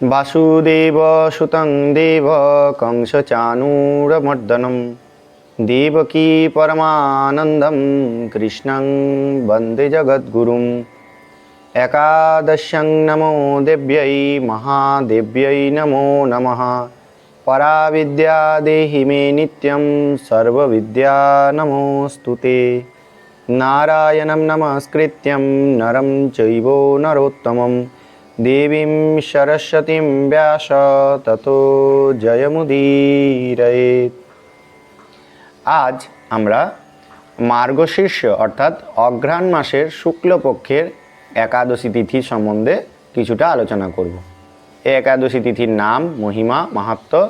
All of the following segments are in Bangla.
বাসুদেব সুতং দেব কংস চানুরমর্দনম দেবকী পরমানন্দম কৃষ্ণং বন্দে জগদ্গুরুম একাদশ্যং নমো দেব্যৈ মহাদেব্যৈ নমো নমঃ পরা বিদ্যা দেহি মে নিত্যম সর্ববিদ্যা নমোস্তু নারায়ণম নমস্কৃত্যম নরম চৈব নরোত্তমম দেবীং সরস্বতীং ব্যাস, ততো জয়মুদীরয়েৎ আজ আমরা মার্গশীর্ষ, অর্থাৎ অঘ্রাণ মাসের শুক্লপক্ষের একাদশী তিথি সম্বন্ধে কিছুটা আলোচনা করব। এই একাদশী তিথির নাম, মহিমা, মাহাত্ম্য,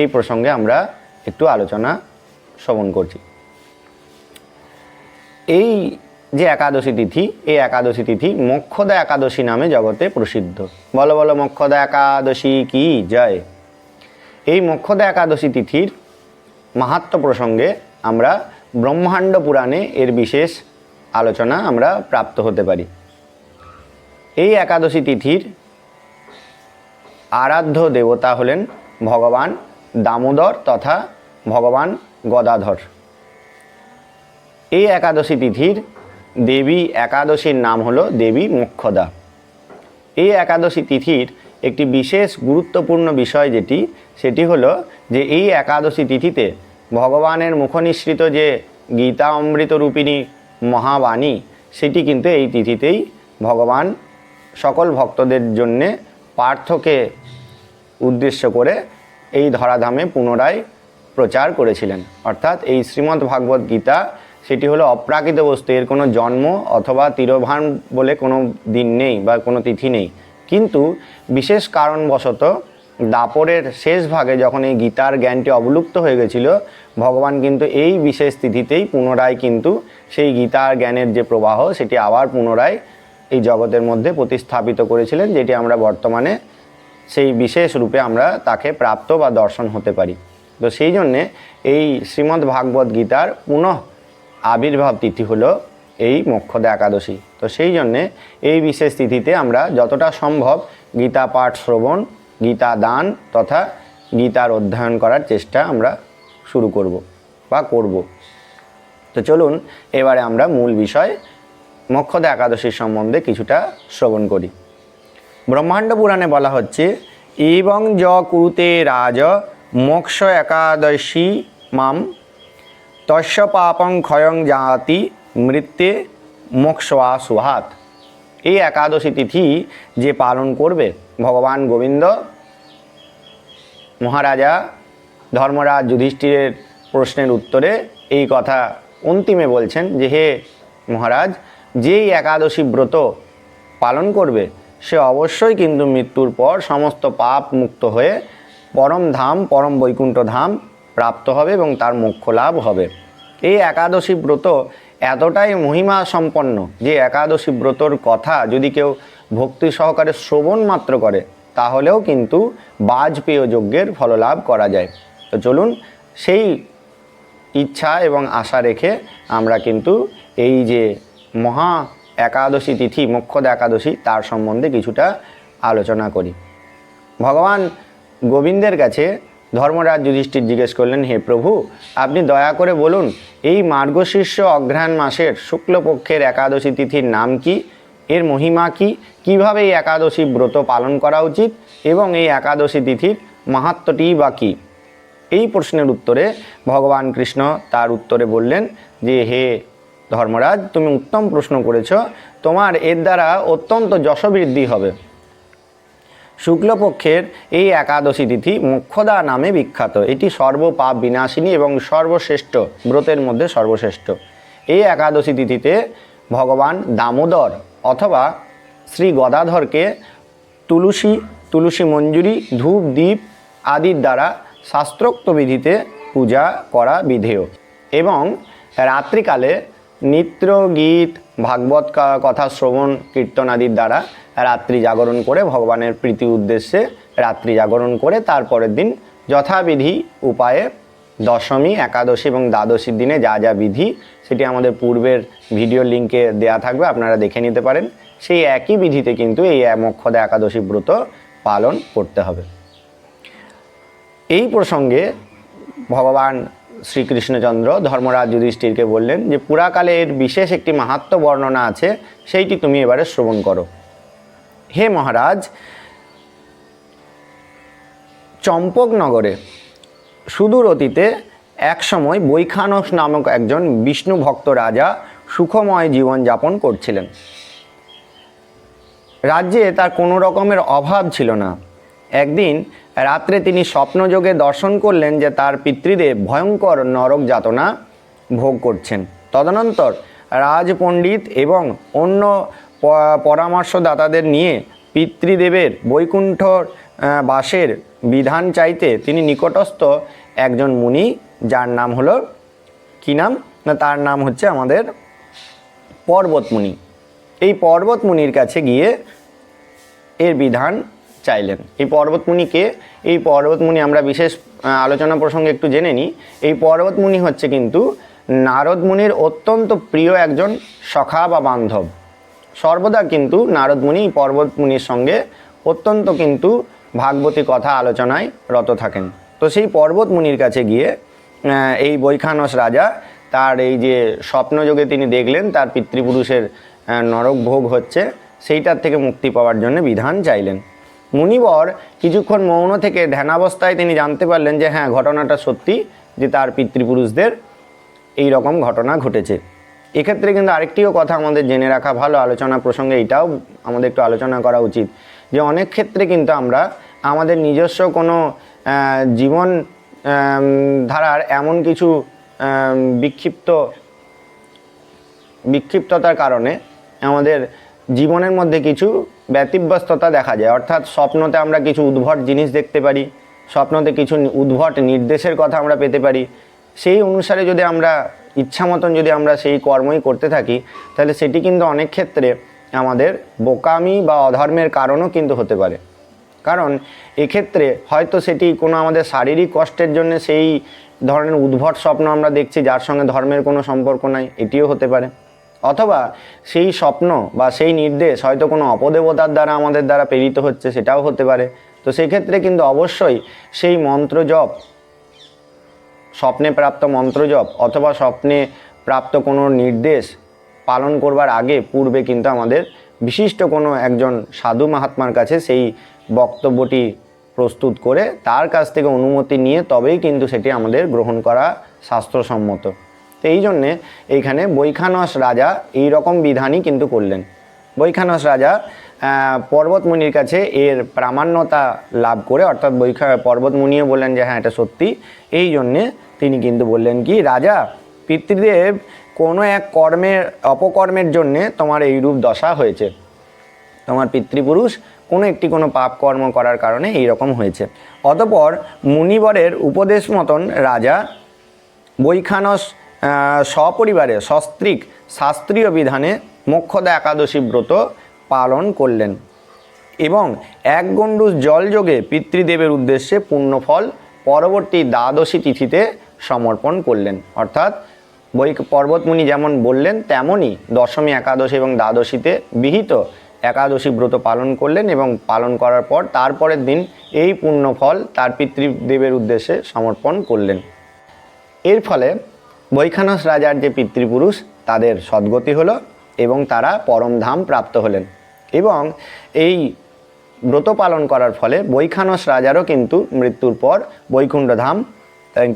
এই প্রসঙ্গে আমরা একটু আলোচনা শ্রবণ করছি। এই যে একাদশী তিথি, এই একাদশী তিথি মোক্ষদা একাদশী নামে জগতে প্রসিদ্ধ। বলো বলো, মোক্ষদা একাদশী কি? জয়। এই মক্ষদা একাদশী তিথির মাহাত্ম প্রসঙ্গে আমরা ব্রহ্মাণ্ড পুরাণে এর বিশেষ আলোচনা আমরা প্রাপ্ত হতে পারি। এই একাদশী তিথির আরাধ্য দেবতা হলেন ভগবান দামোদর তথা ভগবান গদাধর। এই একাদশী তিথির দেবী একাদশীর নাম হলো দেবী মোক্ষদা। এই একাদশী তিথির একটি বিশেষ গুরুত্বপূর্ণ বিষয় যেটি, সেটি হলো যে এই একাদশী তিথিতে ভগবানের মুখনিসৃত যে গীতা অমৃত রূপিণী মহাবাণী, সেটি কিন্তু এই তিথিতেই ভগবান সকল ভক্তদের জন্যে পার্থকে উদ্দেশ্য করে এই ধরাধামে পুনরায় প্রচার করেছিলেন। অর্থাৎ এই শ্রীমদ্ ভাগবত গীতা সেটি হলো অপ্রাকৃত বস্তু, এর কোনো জন্ম অথবা তিরোভান বলে কোনো দিন নেই বা কোনো তিথি নেই। কিন্তু বিশেষ কারণবশত দাপরের শেষ ভাগে যখন এই গীতার জ্ঞানটি অবলুপ্ত হয়ে গেছিল, ভগবান কিন্তু এই বিশেষ তিথিতেই পুনরায় কিন্তু সেই গীতার জ্ঞানের যে প্রবাহ, সেটি আবার পুনরায় এই জগতের মধ্যে প্রতিস্থাপিত করেছিলেন, যেটি আমরা বর্তমানে সেই বিশেষ রূপে আমরা তাকে প্রাপ্ত বা দর্শন হতে পারি। তো সেই জন্যে এই শ্রীমদ্ ভাগবত গীতার পুনঃ আবির্ভাব তিথি হলো এই মোক্ষদা একাদশী। তো সেই জন্যে এই বিশেষ তিথিতে আমরা যতটা সম্ভব গীতা পাঠ শ্রবণ, গীতা দান তথা গীতার অধ্যয়ন করার চেষ্টা আমরা শুরু করব বা করব। তো চলুন এবারে আমরা মূল বিষয় মোক্ষদা একাদশীর সম্বন্ধে কিছুটা শ্রবণ করি। ব্রহ্মাণ্ড পুরাণে বলা হচ্ছে এবং য কুরুতে রাজ মোক্ষ একাদশী মাম তস্য পাপং ক্ষয়ং জাতি মৃত্যে মোক্ষা সুহাত এই একাদশী তিথি যে পালন করবে ভগবান গোবিন্দ, মহারাজা, ধর্মরাজ যুধিষ্ঠিরের প্রশ্নের উত্তরে এই কথা অন্তিমে বলছেন যে, হে মহারাজ, যেই একাদশী ব্রত পালন করবে, সে অবশ্যই কিন্তু মৃত্যুর পর সমস্ত পাপ মুক্ত হয়ে পরম ধাম, পরম বৈকুণ্ঠ ধাম প্রাপ্ত হবে এবং তার মোক্ষ লাভ হবে। এই একাদশী ব্রত এতটাই মহিমা সম্পন্ন যে একাদশী ব্রতর কথা যদি কেউ ভক্তি সহকারে শ্রবণ মাত্র করে, তাহলেও কিন্তু বাজপেয় যজ্ঞের ফললাভ করা যায়। তো চলুন, সেই ইচ্ছা এবং আশা রেখে আমরা কিন্তু এই যে মহা একাদশী তিথি মোক্ষদ একাদশী, তার সম্বন্ধে কিছুটা আলোচনা করি। ভগবান গোবিন্দের কাছে ধর্মরাজ যুধিষ্ঠির জিজ্ঞেস করলেন, হে প্রভু, আপনি দয়া করে বলুন, এই মার্গশীর্ষ অঘ্রাণ মাসের শুক্লপক্ষের একাদশী তিথির নাম কি? এর মহিমা কি? কীভাবে এই একাদশী ব্রত পালন করা উচিত? এবং এই একাদশী তিথির মাহাত্মটি বা কী? এই প্রশ্নের উত্তরে ভগবান কৃষ্ণ তার উত্তরে বললেন যে, হে ধর্মরাজ, তুমি উত্তম প্রশ্ন করেছ। তোমার এর দ্বারা অত্যন্ত যশবৃদ্ধি হবে। শুক্লপক্ষের এই একাদশী তিথি মোক্ষদা নামে বিখ্যাত। এটি সর্বপাপ বিনাশিনী এবং সর্বশ্রেষ্ঠ, ব্রতের মধ্যে সর্বশ্রেষ্ঠ। এই একাদশী তিথিতে ভগবান দামোদর অথবা শ্রী গদাধরকে তুলসী তুলসী মঞ্জুরি, ধূপ দ্বীপ আদির দ্বারা শাস্ত্রোক্ত বিধিতে পূজা করা বিধেয় এবং রাত্রিকালে নৃত্য গীত ভাগবত কথা, শ্রবণ, কীর্তন আদির দ্বারা রাত্রি জাগরণ করে ভগবানের প্রীতি উদ্দেশ্যে রাত্রি জাগরণ করে তারপরের দিন যথাবিধি উপায়ে দশমী, একাদশী এবং দ্বাদশীর দিনে যা যা বিধি সেটি আমাদের পূর্বের ভিডিও লিঙ্কে দেয়া থাকবে, আপনারা দেখে নিতে পারেন। সেই একই বিধিতে কিন্তু এই মোক্ষদা একাদশী ব্রত পালন করতে হবে। এই প্রসঙ্গে ভগবান শ্রীকৃষ্ণচন্দ্র ধর্মরাজ যুধিষ্ঠিরকে বললেন যে পুরাকালে এর বিশেষ একটি মাহাত্ম বর্ণনা আছে, সেইটি তুমি এবারে শ্রবণ করো। হে মহারাজ, চম্পকনগরে সুদূর অতীতে একসময় বৈখানস নামক একজন বিষ্ণু ভক্ত রাজা সুখময় জীবনযাপন করছিলেন। রাজ্যে তার কোনো রকমের অভাব ছিল না। একদিন রাত্রে তিনি স্বপ্নযোগে দর্শন করলেন যে তার পিতৃদেব ভয়ঙ্কর নরক যাতনা ভোগ করছেন। তদনন্তর রাজপণ্ডিত এবং অন্য পরামর্শদাতাদের নিয়ে পিতৃদেবের বৈকুণ্ঠর বাসের বিধান চাইতে তিনি নিকটস্থ একজন মুনি, যার নাম হলো, কী নাম? না, তার নাম হচ্ছে আমাদের পর্বতমুনি। এই পর্বতমুনির কাছে গিয়ে এর বিধান চাইলেন। এই পর্বতমুনিকে, এই পর্বতমুনি আমরা বিশেষ আলোচনা প্রসঙ্গে একটু জেনে নিই। এই পর্বতমুনি হচ্ছে কিন্তু নারদমুনির অত্যন্ত প্রিয় একজন সখা বা বান্ধব। সর্বদা কিন্তু নারদমুনি, পর্বতমুনির সঙ্গে অত্যন্ত কিন্তু ভাগবতী কথা আলোচনায় রত থাকেন। তো সেই পর্বতমুনির কাছে গিয়ে এই বৈখানস রাজা তার এই যে স্বপ্নযোগে তিনি দেখলেন, তার পিতৃপুরুষের নরক ভোগ হচ্ছে, সেইটার থেকে মুক্তি পাওয়ার জন্য বিধান চাইলেন। মুনিবর কিছুক্ষণ মৌন থেকে ধ্যানাবস্থায় তিনি জানতে পারলেন যে হ্যাঁ ঘটনাটা সত্যি যে তার পিতৃপুরুষদের এই রকম ঘটনা ঘটেছে। এক্ষেত্রে কিন্তু আরেকটিও কথা আমাদের জেনে রাখা ভালো আলোচনা প্রসঙ্গে এটাও আমাদের একটু আলোচনা করা উচিত যে অনেক ক্ষেত্রে কিন্তু আমরা আমাদের নিজস্ব কোনো জীবন ধারার এমন কিছু বিক্ষিপ্ত, বিক্ষিপ্ততার কারণে আমাদের জীবনের মধ্যে কিছু ব্যতিব্যস্ততা দেখা যায়। অর্থাৎ স্বপ্নতে আমরা কিছু উদ্ভট জিনিস দেখতে পারি, স্বপ্নতে কিছু উদ্ভট নির্দেশের কথা আমরা পেতে পারি সেই অনুসারে যদি আমরা ইচ্ছা মতন যদি আমরা সেই কর্মই করতে থাকি, তাহলে সেটি কিন্তু অনেক ক্ষেত্রে আমাদের বোকামি বা অধর্মের কারণও কিন্তু হতে পারে। কারণ এক্ষেত্রে হয়তো সেটি কোনো আমাদের শারীরিক কষ্টের জন্য সেই ধরনের উদ্ভট স্বপ্ন আমরা দেখছি, যার সঙ্গে ধর্মের কোনো সম্পর্ক নাই, এটিও হতে পারে। অথবা সেই স্বপ্ন বা সেই নির্দেশ হয়তো কোনো অপদেবতার দ্বারা আমাদের দ্বারা প্রেরিত হচ্ছে, সেটাও হতে পারে। তো সেক্ষেত্রে কিন্তু অবশ্যই সেই মন্ত্র জপ স্বপ্নে প্রাপ্ত মন্ত্রজপ অথবা স্বপ্নে প্রাপ্ত কোনো নির্দেশ পালন করবার আগে পূর্বে কিন্তু আমাদের বিশিষ্ট কোনো একজন সাধু মহাত্মার কাছে সেই বক্তব্যটি প্রস্তুত করে তার কাছ থেকে অনুমতি নিয়ে তবেই কিন্তু সেটি আমাদের গ্রহণ করা শাস্ত্রসম্মত। তো এই জন্যে এইখানে বৈখানস রাজা এই রকম বিধানই কিন্তু করলেন। বৈখানস রাজা পর্বতমুনির কাছে এর প্রামাণ্যতা লাভ করে, অর্থাৎ বৈখা, পর্বতমুনিও বললেন যে হ্যাঁ এটা সত্যি। এই জন্যে তিনি কিন্তু বললেন কি, রাজা, পিতৃদেব, কোনো এক কর্মের, অপকর্মের জন্যে তোমার এই রূপ দশা হয়েছে। তোমার পিতৃপুরুষ কোনো একটি কোনো পাপ কর্ম করার কারণে এই রকম হয়েছে। অতপর মুনিবরের উপদেশ মতন রাজা বৈখানস সপরিবারে সস্ত্রীক শাস্ত্রীয় বিধানে মোক্ষদা একাদশী ব্রত পালন করলেন এবং এক গণ্ডুষ জলযোগে পিতৃদেবের উদ্দেশ্যে পুণ্যফল পরবর্তী দ্বাদশী তিথিতে সমর্পণ করলেন। অর্থাৎ বৈ পর্বতমুনি যেমন বললেন তেমনই দশমী, একাদশী এবং দ্বাদশীতে বিহিত একাদশী ব্রত পালন করলেন এবং পালন করার পর তারপরের দিন এই পুণ্যফল তার পিতৃদেবের উদ্দেশ্যে সমর্পণ করলেন। এর ফলে বৈখানস রাজার যে পিতৃপুরুষ, তাদের সদ্গতি হলো এবং তারা পরমধাম প্রাপ্ত হলেন। এবং এই ব্রত পালন করার ফলে বৈখানস রাজারও কিন্তু মৃত্যুর পর বৈকুণ্ঠধাম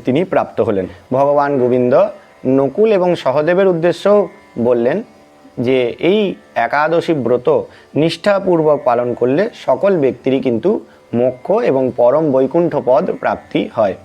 তিনি প্রাপ্ত হলেন। ভগবান গোবিন্দ নকুল এবং সহদেবের উদ্দেশ্যেও বললেন যে, এই একাদশী ব্রত নিষ্ঠাপূর্বক পালন করলে সকল ব্যক্তিরই কিন্তু মোক্ষ এবং পরম বৈকুণ্ঠ পদ প্রাপ্তি হয়।